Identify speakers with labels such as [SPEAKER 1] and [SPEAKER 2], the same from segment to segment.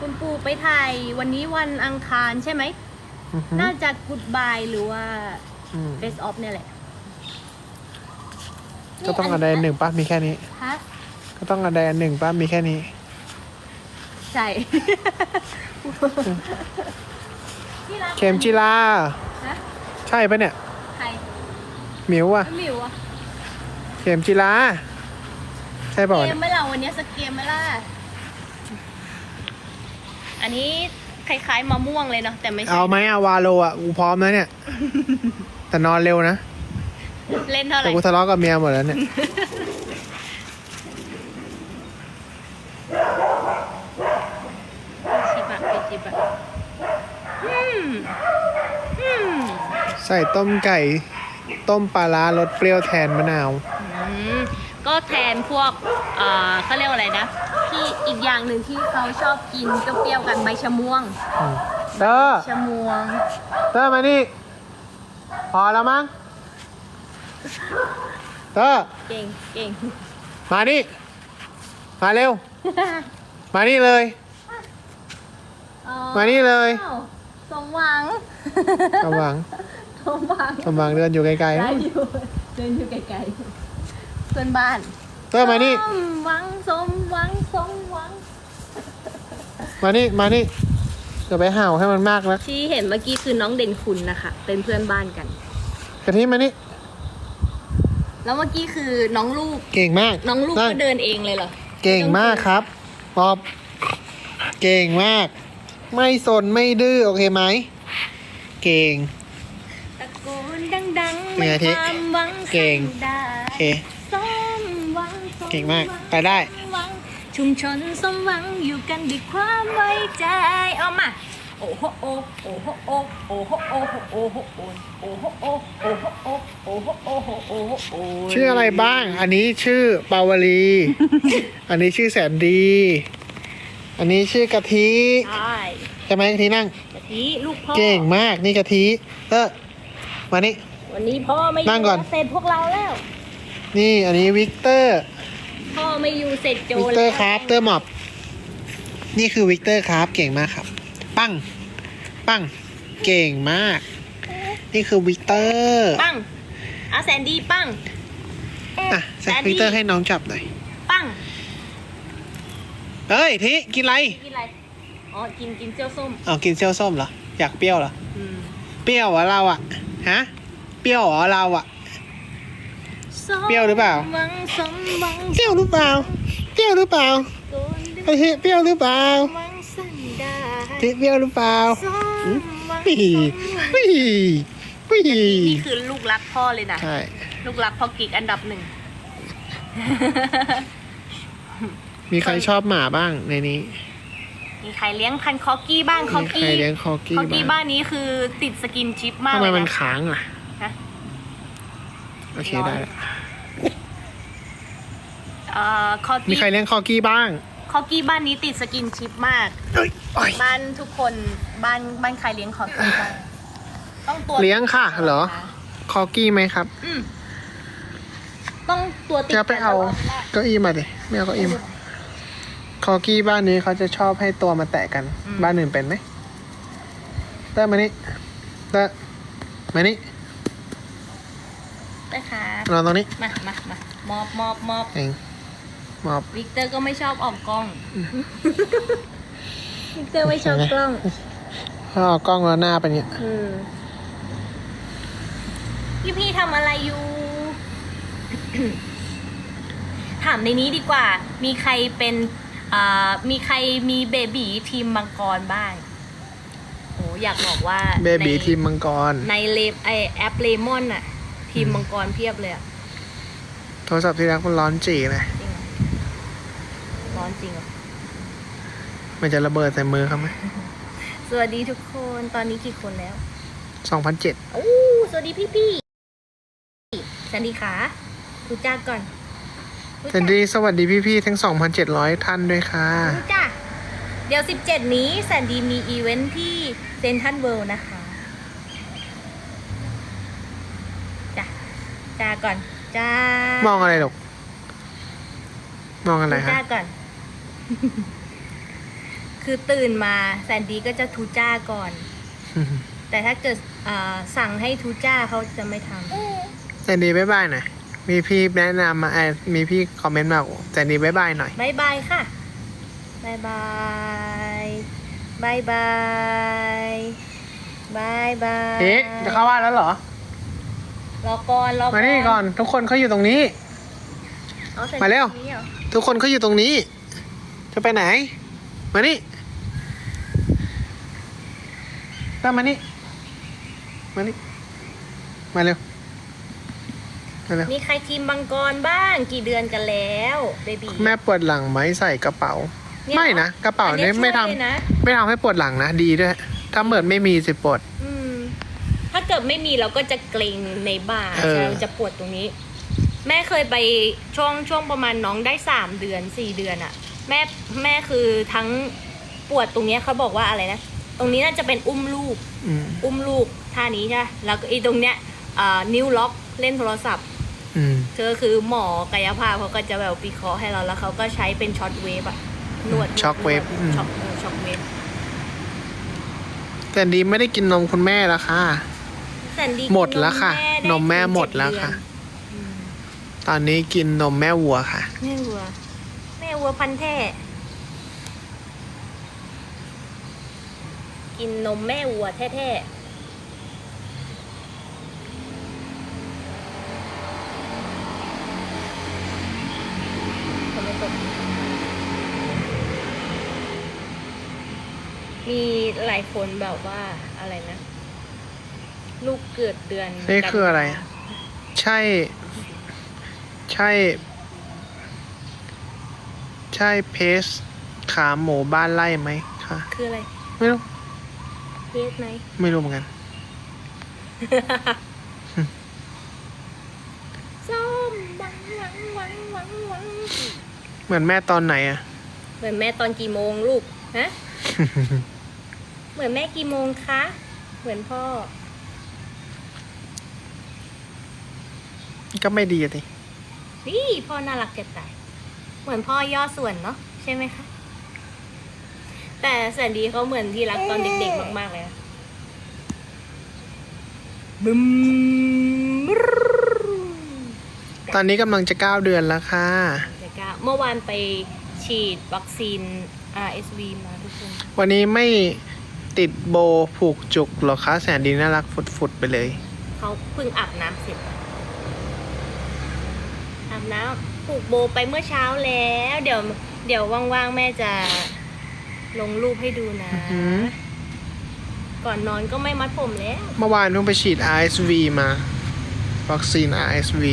[SPEAKER 1] คุณปู่ไปถ่ายวันนี้วันอังคารใช่ไหม
[SPEAKER 2] อือหือ
[SPEAKER 1] น่าจะกูดบายหรือว่า
[SPEAKER 2] อืม
[SPEAKER 1] เฟสออฟเนี่ยแหละ
[SPEAKER 2] ก็ต้องอันใดอันหนึ่งป่ะมีแค่นี้
[SPEAKER 1] ฮะ
[SPEAKER 2] ก็ต้องอันใดอันหนึ่งป่ะมีแค่นี้
[SPEAKER 1] ใช่ ที่รัก
[SPEAKER 2] เข็มจีรา
[SPEAKER 1] ฮะ
[SPEAKER 2] ใช่ปะเนี่ย
[SPEAKER 1] ใคร
[SPEAKER 2] หมิวอะ
[SPEAKER 1] หมิวอะ
[SPEAKER 2] เข็มจีราใช่เปล่า
[SPEAKER 1] เก
[SPEAKER 2] เนี่
[SPEAKER 1] ม
[SPEAKER 2] ย
[SPEAKER 1] ไหม่ล่ะวันนี้สกเกมไหม่ล่ะ อันนี้คล้ายๆมะม่วงเลยเนาะแต่ไม่ใช่
[SPEAKER 2] เอาไหมเอาวาโลอะกูพร้อมแล้วเนี่ย แต่นอนเร็วนะ
[SPEAKER 1] เล่นเท่าไห
[SPEAKER 2] แต่
[SPEAKER 1] ร่
[SPEAKER 2] กูทะเลาะกับเมียหมดแล้วเนี่ย
[SPEAKER 1] ชิบะไปชิบะอืมอืม
[SPEAKER 2] ใส่ต้มไก่ ต้มปลาร้ารสเปรี้ยวแทนมะนาว
[SPEAKER 1] อืมก็แทนพวกเอ่อเขาเรียกว่าอะไรนะ ที่อีกอย่างหนึ่งที่เขาชอบกินเปรี้ยวๆกันใบชะม่วง
[SPEAKER 2] อืมเตอร์
[SPEAKER 1] ชะม่วง
[SPEAKER 2] เตอร์มานี่ พอแล้วมั้ง เตอร์
[SPEAKER 1] เก่งเก่ง
[SPEAKER 2] มานี่ มาเร็ว มานี่เลย
[SPEAKER 1] อ๋อ
[SPEAKER 2] มานี่เลย
[SPEAKER 1] สมหวัง
[SPEAKER 2] กำลัง
[SPEAKER 1] สมหวัง
[SPEAKER 2] กำลังเดินอยู่ไกล
[SPEAKER 1] ได้อยู่เดินอยู่ไกลๆเพื่อนบ้าน
[SPEAKER 2] ๆ เตอร์มานี่
[SPEAKER 1] สมหวังสมหวังสมหวัง
[SPEAKER 2] มานี่ มานี่เดี๋ยวไปเห่าให้มันมากแล้ว
[SPEAKER 1] ที่เห็นเมื่อกี้คือน้องเด่นคุณนะคะ เป็นเพื่อนบ้านกัน
[SPEAKER 2] กะทิมานี่
[SPEAKER 1] แล้วเมื่อกี้คือน้องลูก
[SPEAKER 2] เก่งมาก
[SPEAKER 1] น้องลูก
[SPEAKER 2] นั่
[SPEAKER 1] ก็เดินเองเลยเหรอ
[SPEAKER 2] เก่งมากครับปอบ เก่งมาก ไม่สนไม่ดื้อโอเคไหม เก่ง
[SPEAKER 1] ตะโกนดังๆ
[SPEAKER 2] เป็นไงทิ
[SPEAKER 1] ความหวัง
[SPEAKER 2] เก่ง
[SPEAKER 1] สั่ได้
[SPEAKER 2] โอเค
[SPEAKER 1] สมหวังส
[SPEAKER 2] เก่งมาก
[SPEAKER 1] หวั
[SPEAKER 2] ไปได้
[SPEAKER 1] หวังชุมชนสมหวังอยู่กันด้วยความไว้ใจเอามาโอ้โหโอ้โอ้โหโอ้โอ้โหโอ้โหโอ้โหโอ้โอ้โหโอ้โอ้โหโอ้โอ้โหโอ้โหโอ้โหโอ้
[SPEAKER 2] ชื่ออะไรบ้าง อันนี้ชื่อปาวลี อันนี้ชื่อแสนดี อันนี้ชื่อกะทิ
[SPEAKER 1] ใช่
[SPEAKER 2] ใช่ไหมกะทินั่ง
[SPEAKER 1] กะทิลูกพ่อ
[SPEAKER 2] เก่งมากนี่กะทิเตอร์มานี่
[SPEAKER 1] วันนี้พ่อไม่อยู่
[SPEAKER 2] นั่งก่อน
[SPEAKER 1] เสร็จพวกเราแล้ว
[SPEAKER 2] นี่อันนี้วิกเตอร์
[SPEAKER 1] พ่อไม่อยู่เสร็จโจ
[SPEAKER 2] วิก
[SPEAKER 1] ร
[SPEAKER 2] เตอร์
[SPEAKER 1] แล้ว
[SPEAKER 2] ครับ เตอร์หมอบ นี่คือวิกเตอร์ครับ เก่งมากครับ ปั้ง ปั้ง เก่งมาก นี่คือวิกเตอร์
[SPEAKER 1] ปั้งเอาแซนดี้ปั้ง
[SPEAKER 2] อะใส่วิกเตอร์ให้น้องจับหน่อย
[SPEAKER 1] ปั้ง
[SPEAKER 2] เฮ้ยทิกินอะไร
[SPEAKER 1] กินอะไร อ๋อ กินกินเจียวส้ม
[SPEAKER 2] อ๋อกินเซี่ยวส้มเหรอ อยากเปรี้ยวเหรอ
[SPEAKER 1] อืม
[SPEAKER 2] เปรี้ยวเหรอเราอะฮะ เปรี้ยวเหรอเราอะ เปรี้ยวหรือเปล่า
[SPEAKER 1] สมหวังสมหวัง
[SPEAKER 2] เปรี้ยวหรือเปล่า เปรี้ยวหรือเปล่า
[SPEAKER 1] โกน
[SPEAKER 2] ไอ้ทิเปรี้ยวหรือเปล่า
[SPEAKER 1] หวังสันดา
[SPEAKER 2] ทิเปรี้ยวหรือเปล่า
[SPEAKER 1] สมหวัง
[SPEAKER 2] ปี
[SPEAKER 1] สมหวัง
[SPEAKER 2] ปีปี
[SPEAKER 1] นี่คือลูกรักพ่อเลยนะ
[SPEAKER 2] ใช่
[SPEAKER 1] ลูกรักพ่อกิ๊กอันดับหนึ่ง
[SPEAKER 2] มีใครชอบหมาบ้างในนี้
[SPEAKER 1] มีใครเลี้ยงพันธุ์คอกี้บ้างคอ
[SPEAKER 2] มีใคร
[SPEAKER 1] กี้
[SPEAKER 2] เลี้ยงคอกี้
[SPEAKER 1] คอกี้
[SPEAKER 2] บ้า
[SPEAKER 1] บ้างนนี้คือติดสกินชิปมาก
[SPEAKER 2] ทำ
[SPEAKER 1] เล
[SPEAKER 2] ไม
[SPEAKER 1] ย
[SPEAKER 2] มัน
[SPEAKER 1] นะ
[SPEAKER 2] ค้างอะ
[SPEAKER 1] ฮะ
[SPEAKER 2] โอเคได้ละ
[SPEAKER 1] เอ่อคอ
[SPEAKER 2] มี
[SPEAKER 1] กี้
[SPEAKER 2] ใครเลี้ยงคอกี้บ้าง
[SPEAKER 1] คอกี้บ้านนี้ติดสกินชิปมาก
[SPEAKER 2] เอ้ยโอ้ย
[SPEAKER 1] บ้านทุกคนบ้านบ้านใครเลี้ยงคอกี้บ้างต้องตัว
[SPEAKER 2] เลี้ยงค่ะเหรอ คอกี้ไหมครับ
[SPEAKER 1] อืมต้องตัวติด
[SPEAKER 2] จะไปเอา
[SPEAKER 1] กันตลดวล
[SPEAKER 2] เก้าอี้มาดิไม่เอาเก้าอี้มาคอกี้บ้านนี้เขาจะชอบให้ตัวมาแตะกัน บ้านอื่นเป็นไหมเตอร์มานี่เตอร์มานี่
[SPEAKER 1] ได้ค่ะ
[SPEAKER 2] นอนตรงนี้
[SPEAKER 1] มามามามอบมอบมอบ
[SPEAKER 2] เองมอบ
[SPEAKER 1] วิกเตอร์ก็ไม่ชอบออกกล้อง วิกเตอร์ไม่ชอบกล้อง
[SPEAKER 2] ถ้าเอากล้องแล้วหน้าเป็นเนี้ย
[SPEAKER 1] อืมพี่พี่ทำอะไรอยู่ ถามในนี้ดีกว่า มีใครเป็นอ่ามีใครมีเบบีทีมมังกรบ้างโหอยากบอกว่า
[SPEAKER 2] เบบี
[SPEAKER 1] ใน
[SPEAKER 2] ทีมมังกร
[SPEAKER 1] ในเลมไอแอปเลมอนอะ ทีมมังกรเพียบเลยอะ
[SPEAKER 2] โทรศัพท์ที่รักมันร้อนจีเลย
[SPEAKER 1] จริงเหรอร้อนจริงเหรอ
[SPEAKER 2] มันจะระเบิดใส่มือเขาไหม
[SPEAKER 1] สวัสดีทุกคนตอนนี้กี่คนแล้ว
[SPEAKER 2] สองพันเจ็ด
[SPEAKER 1] โอ้สวัสดีพี่พี่ๆสันดีขารู้จักก่อนรู้
[SPEAKER 2] สวัสดีสวัสดีพี่ๆทั้งสองพันเจ็ดร้อยท่านด้วยค่ะ
[SPEAKER 1] รู้จักเดี๋ยว 17 นี้แสนดีมีอีเวนท์ที่เซนทันเวิลด์นะคะจ้ะ จ้าก่อนจ้าม
[SPEAKER 2] องอะไรหรอกมองอะไร
[SPEAKER 1] รู้
[SPEAKER 2] ฮะ
[SPEAKER 1] จ้าก่อนคคือตื่นมาแซนดี้ก็จะทูจ้าก่อน แต่ถ้าเกิดอ่าสั่งให้ทูจ้าเขาจะไม่ทำ
[SPEAKER 2] แต่ดีบ๊ายบายหน่อยมีพี่แนะนำมาเอ่อมีพี่คอมเมนต์มาบอกแต่ดีบ๊ายบายหน่อย
[SPEAKER 1] บายบายค่ะบายบายบายบายบายบาย
[SPEAKER 2] เอ๊ะจะเข้าบ้านแล้วเหรอ
[SPEAKER 1] รอก่อนรอก่อน
[SPEAKER 2] มานี่ก่อน ทุกคนเขาอยู่ตรงนี้
[SPEAKER 1] อใส่
[SPEAKER 2] มาเร็ว
[SPEAKER 1] ชุดนี้หอ
[SPEAKER 2] ทุกคนเขาอยู่ตรงนี้ จะไปไหน มานี่ตามมานี่ มานี่ มาเร็ว มาเร็ว
[SPEAKER 1] มีใครทีมบังกรบ้างกี่เดือนกันแล้วเบบี
[SPEAKER 2] แม่ปวดหลังไหมใส่กระเป๋า
[SPEAKER 1] เนี่ย
[SPEAKER 2] ไม่นะ กระเป๋า
[SPEAKER 1] อั
[SPEAKER 2] นี้ไม่ทำ
[SPEAKER 1] ช่วยเลยนะ
[SPEAKER 2] ไม่ทำให้ปวดหลังนะ ดีด้วย ถ้าเหมือนไม่มีสิปวด
[SPEAKER 1] อืม ถ้าเกิดไม่มีเราก็จะเกรงในบ่า
[SPEAKER 2] เออ
[SPEAKER 1] ใช่เราจะปวดตรงนี้ แม่เคยไปช่วงช่วงประมาณน้องได้สามเดือนสี่เดือนอะแม่แม่คือทั้งปวดตรงเนี้ยเขาบอกว่าอะไรนะตรงนี้น่าจะเป็นอุ้มลูก
[SPEAKER 2] อืม
[SPEAKER 1] อุ้มลูกท่านี้ใช่ปะแล้วก็อีตรงเนี้ยอ่านิ้วล็อกเล่นโทรศัพท์
[SPEAKER 2] อืม
[SPEAKER 1] เธอคือหมอกายภาพเขาก็จะแบบวิเคราะห์ให้เราแล้วเขาก็ใช้เป็นช็อตเวฟอะนวด
[SPEAKER 2] ช็อคเวฟ
[SPEAKER 1] น
[SPEAKER 2] อืม
[SPEAKER 1] ช็อคเออช็อคเวฟ
[SPEAKER 2] แต่ดีไม่ได้กินนมคุณแม่แล้วค่ะ
[SPEAKER 1] แสนดี
[SPEAKER 2] หมดแล้วค่ะ
[SPEAKER 1] กิ
[SPEAKER 2] นมแม่
[SPEAKER 1] ถึง
[SPEAKER 2] หมด
[SPEAKER 1] เจ็
[SPEAKER 2] แล้ว
[SPEAKER 1] เอน
[SPEAKER 2] ค่ะ
[SPEAKER 1] อืม
[SPEAKER 2] ตอนนี้กินนมแม่วัวค่ะ
[SPEAKER 1] แม่วัว แม่วัวพันธุ์แท้กินนมแม่วัวแท้ๆทำไมตกมีหลายคนแบบว่าอะไรนะ ลูกเกิดเดือน
[SPEAKER 2] นี่คืออะไร
[SPEAKER 1] กันยา
[SPEAKER 2] ใช่ ใช่ ใช่เพสขาหมูบ้านไร่ไหมค่ะ
[SPEAKER 1] คืออะไร
[SPEAKER 2] ไม่รู้
[SPEAKER 1] เพศไหม
[SPEAKER 2] ไม่รู้เหมือนกัน
[SPEAKER 1] ส้มหวังหวังหวังหวังหวัง
[SPEAKER 2] เหมือนแม่ตอนไหนอะ
[SPEAKER 1] เหมือนแม่ตอนกี่โมงลูก ฮะ เหมือนแม่กี่โมงคะ เหมือนพ่อ
[SPEAKER 2] ก็ไม่ดีอะดิ
[SPEAKER 1] นี่พ่อน่ารักจะตาย เหมือนพ่อย่อส่วนเนาะใช่ไหมคะ แต่แสนดีเขาเหมือนที่รักตอนเด็กๆมากๆเลยนะบึม
[SPEAKER 2] ตอนนี้กำลังจะเก้าเดือนแล้วค่ะ
[SPEAKER 1] เดี๋ยวก็เมื่อวานไปฉีดวัคซีน RSV มาทุกคน
[SPEAKER 2] วันนี้ไม่ติดโบผูกจุกหรอคะแสนดีน่ารักฟุดๆไปเลย
[SPEAKER 1] เขาเพิ่งอาบน้ำเสร็จอาบ น้ำผูกโบไปเมื่อเช้าแล้ว เดี๋ยว เดี๋ยวว่างๆแม่จะลงรูปให้ดูนะ
[SPEAKER 2] อือหือ
[SPEAKER 1] ก่อนนอนก็ไม่มัดผมแล้ว
[SPEAKER 2] เมื่อวานเพิ่งไปฉีด RSV มา วัคซีน RSV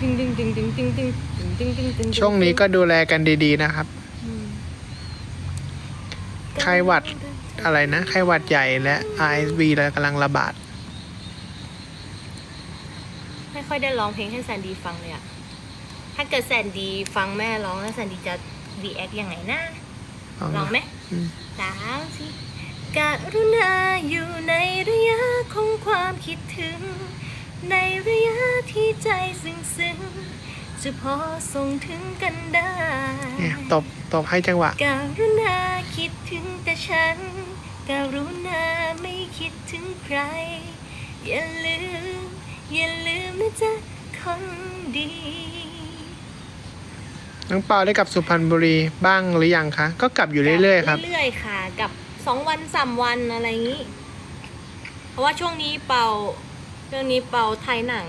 [SPEAKER 1] ดึงดึงดึงดึงดึงดึงดึงดึงดึงดึง
[SPEAKER 2] ช่วงนี้ก็ดูแลกันดีๆนะครับ
[SPEAKER 1] อืม
[SPEAKER 2] ไข้หวัด อะไรนะไข้หวัดใหญ่และ RSV แล้วกำลังระบาด
[SPEAKER 1] ไม่ค่อยได้ร้องเพลงให้แซนดีฟังเลยอะถ้าเกิดแซนดีฟังแม่ร้องแล้วแซนดีจะรีแอคยังไงนะลองไหม
[SPEAKER 2] อืม
[SPEAKER 1] สามสิกรุณาอยู่ในระยะของความคิดถึง ในระยะที่ใจซึ้งซึ้งๆ จะพอส่งถึงกันได้
[SPEAKER 2] เนี่ยตบตบให้จังหวะ
[SPEAKER 1] กรุณาคิดถึงแต่ฉันกรุณาไม่คิดถึงใคร อย่าลืม อย่าลืมนะจ๊ะคนดี
[SPEAKER 2] น้องเปาได้กลับสุพรรณบุรีบ้างหรือยังคะ ก็กลับอยู่เรื่อยๆครับ
[SPEAKER 1] เรื่อยๆค่ะกับสองวันสามวันอะไรอย่างนี้ เพราะว่าช่วงนี้เป่าช่วงนี้เป่าถ่ายหนัง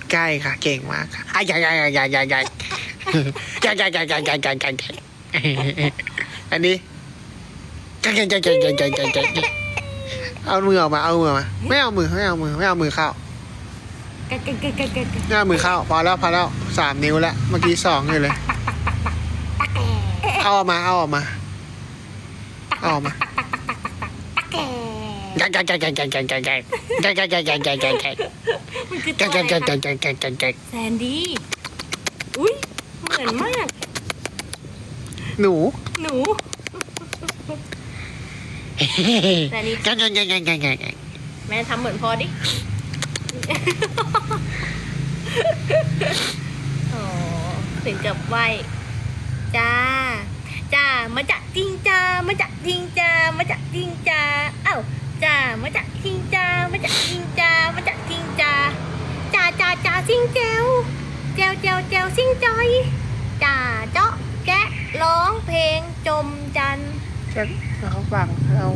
[SPEAKER 1] ใก
[SPEAKER 2] ล้ค่ะ เก่งมากค่ะอะยังยังยังยังยังยังยังยังยังยังยังยังยังยังอันนี้ยังยังยังยังยังยังยังยังเอามือออกมาเอามือมาไม่เอามือไม่เอามือไม่เอามือเข้า
[SPEAKER 1] กะกะกะกะกะกะ
[SPEAKER 2] หน้ามือเข้าพอแล้วพอแล้วสามนิ้วแล้วเมื่อกี้สองอยู่เลย เอาออกมาเอาออกมาเอาออกมา
[SPEAKER 1] มันคือ
[SPEAKER 2] แกะ
[SPEAKER 1] ตัว
[SPEAKER 2] แกะ
[SPEAKER 1] อะไร
[SPEAKER 2] แกะ
[SPEAKER 1] คะ
[SPEAKER 2] แกกกกะ
[SPEAKER 1] แซนดี้อุ้ยเหมือนมาก
[SPEAKER 2] หนู
[SPEAKER 1] หนูแต่นี่
[SPEAKER 2] แกกกกกกกะ
[SPEAKER 1] แม่ทำเหมือนพอดิอ๋อถึงกับไหวจ้า จ้า มาจากจริงจ้า มาจากจริงจ้า มาจากจริงจ้า เอ้า จ้ามาจากจริงจ้ามาจากจริงจ้ามาจากจริงจ้าจ้าจ้าจ้าซิงเจวเจวเจวเจวซิงจอยจ้าเจาะแกะร้องเพลงจมจันทร์
[SPEAKER 2] จะเขาฟังเอา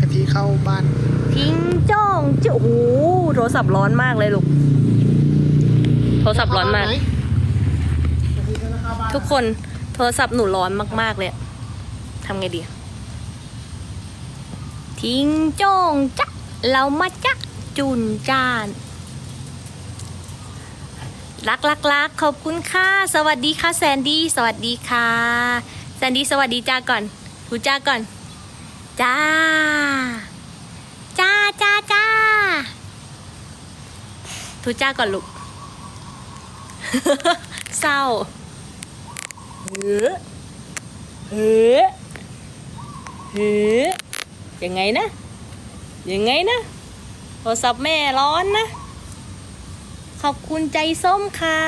[SPEAKER 2] กะทิเข้าบ้าน
[SPEAKER 1] ทิ้งจ้องจิโอ้โหโทรศัพท์ร้อนมากเลยลูกโทรศัพท์ร้อนมาก ทุกคนโทรศัพท์หนูร้อนมากๆเลยอะทำไงดี ทิ้งจ้งจัก เรามาจักจุนจาน รักรักรักขอบคุณค่ะ สวัสดีค่ะแซนดี้ สวัสดีค่ะ แซนดี้สวัสดีจ้าก่อนพูจ้าก่อน จ้า จ้าจ้าจ้าทูจ้าก่อนลูก เศร้าเฮ้อเฮ้อเฮ้อ ยังไงนะ ยังไงนะ โทรศัพท์แม่ร้อนนะ ขอบคุณใจส้มค่ะ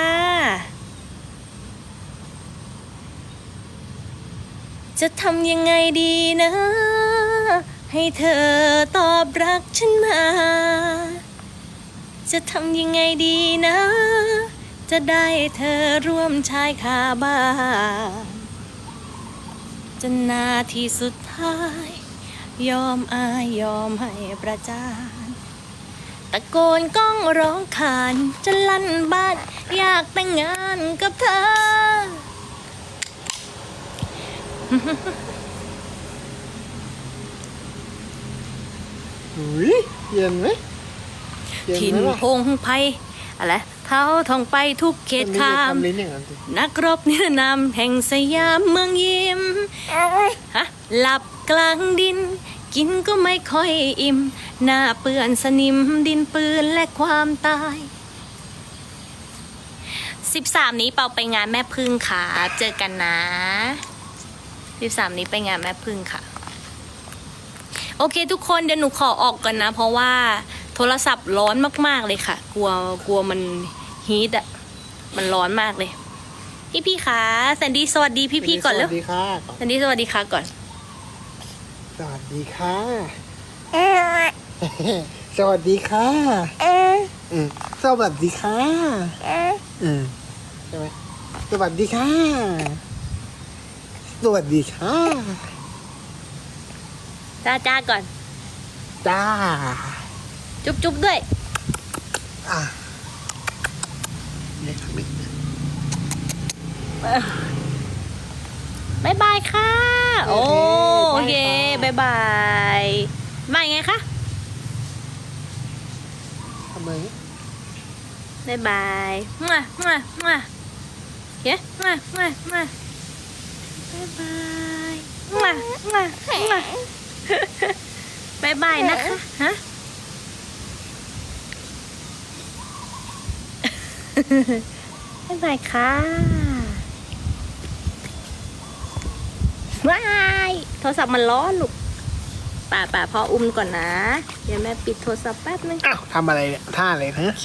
[SPEAKER 1] จะทำยังไงดีนะ ให้เธอตอบรักฉันมา จะทำยังไงดีนะ จะได้เธอร่วมชายคาบ้านจนนาทีสุดท้าย ยอมอายยอมให้ประจานตะโกนก้องร้องขานจนลั่นบ้านอยากแต่งงานกับเธอ
[SPEAKER 2] อุ้ยเย็นไหมเย็น
[SPEAKER 1] ถิ่น
[SPEAKER 2] ไหมล่ะ
[SPEAKER 1] พงไพรอะไรเท้าท่องไปทุกเขต
[SPEAKER 2] มันมี
[SPEAKER 1] ขาม
[SPEAKER 2] ทำลิ้นอย่างนั้นสิ
[SPEAKER 1] นักรบนิรนามแห่งสยามเมืองยิ้ม ฮะหลับ กลางดิน กินก็ไม่ค่อยอิ่ม หน้าเปื้อนสนิมดินปืนและความตาย 13 นี้เปาไปงานแม่พึ่งค่ะ เจอกันนะ 13 นี้ไปงานแม่พึ่งค่ะ โอเคทุกคนเดี๋ยวหนูขอออกก่อนนะ เพราะว่าโทรศัพท์ร้อนมาก ๆ เลยค่ะ กลัวกลัวมันฮีทอะมันร้อนมากเลย พี่พี่ๆคะแซนดี้สวัสดีพี่พี่ๆก่อน
[SPEAKER 2] ส
[SPEAKER 1] เร็
[SPEAKER 2] วั
[SPEAKER 1] ว
[SPEAKER 2] สดีค่ะก่อน
[SPEAKER 1] แซนดี้สวัสดีค่ะก่อน
[SPEAKER 2] ส วัสดีค่ะ สวัสดีค่ะอืมสวัสดีค่ะอืมใช่ไหมสวัสดีค่ะ สวัสดีค่ะ
[SPEAKER 1] จ้าจ้าก่อน
[SPEAKER 2] จ้า
[SPEAKER 1] จุ๊บจุ๊บด้วย
[SPEAKER 2] อะเนี่ยครับนี่
[SPEAKER 1] บายบายค่ะ โอ้โอเคบายบายมาไงคะ
[SPEAKER 2] ทำไม
[SPEAKER 1] บายบายมามามาเย้มามามาบายบายมามามาบายบายนะคะฮะบายบายค่ะ ว้ายโทรศัพท์มันร้อนลูกป่าป่าพออุ้มก่อนนะ เดี๋ยวแม่ปิดโทรศัพท์แป๊บนึง
[SPEAKER 2] อ้าวทำอะไรเนี่ยท่าอะไรนะ